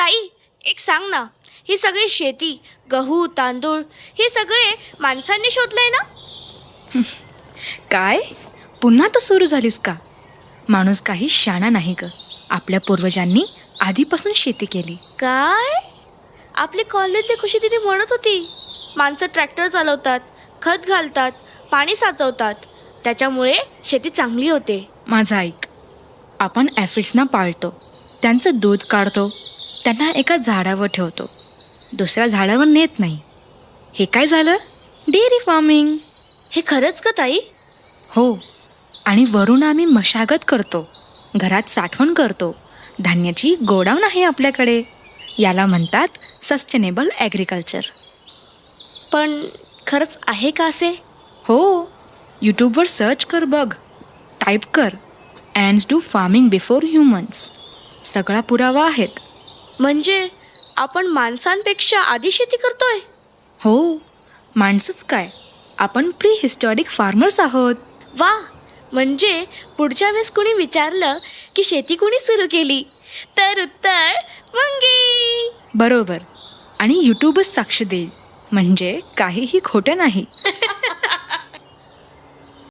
ताई एक सांग ना ही सगळी शेती गहू तांदूळ हे सगळे माणसांनी शोधलंय ना? काय? पुन्हा तर सुरू झालीस का? माणूस काही शाणा नाही ग. आपल्या पूर्वजांनी आधीपासून शेती केली. काय? आपली कॉलेजली खुशी दिदी म्हणत होती माणसं ट्रॅक्टर चालवतात खत घालतात पाणी साचवतात. त्याच्यामुळे शेती चांगली होते. माझं ऐक आपण ॲफिड्सना पाळतो त्यांचं दूध काढतो त्यांना एका झाडावर ठेवतो. दुसऱ्या झाडावर नेत नाही. हे काय झालं? Dairy farming. हे खरंच का ताई? हो. आणि वरून आम्ही मशागत करतो. घरात साठवण करतो. धान्याची गोडाऊन आहे आपल्याकडे. याला म्हणतात सस्टेनेबल ॲग्रिकल्चर. पण खरंच आहे का असे? हो. यूट्यूबवर सर्च कर बघ. टाईप कर. Ants do farming before humans. सगळा पुरावा आहेत. म्हणजे आपण माणसांपेक्षा आधी शेती करतोय? हो माणसंच काय. आपण प्री हिस्टॉरिक फार्मर्स आहोत. वा म्हणजे पुढच्या वेळेस कोणी विचारलं की शेती कोणी सुरू केली? तर उत्तर मंगी. बरोबर. आणि यूट्यूबच साक्ष देईल. म्हणजे काहीही खोटं नाही.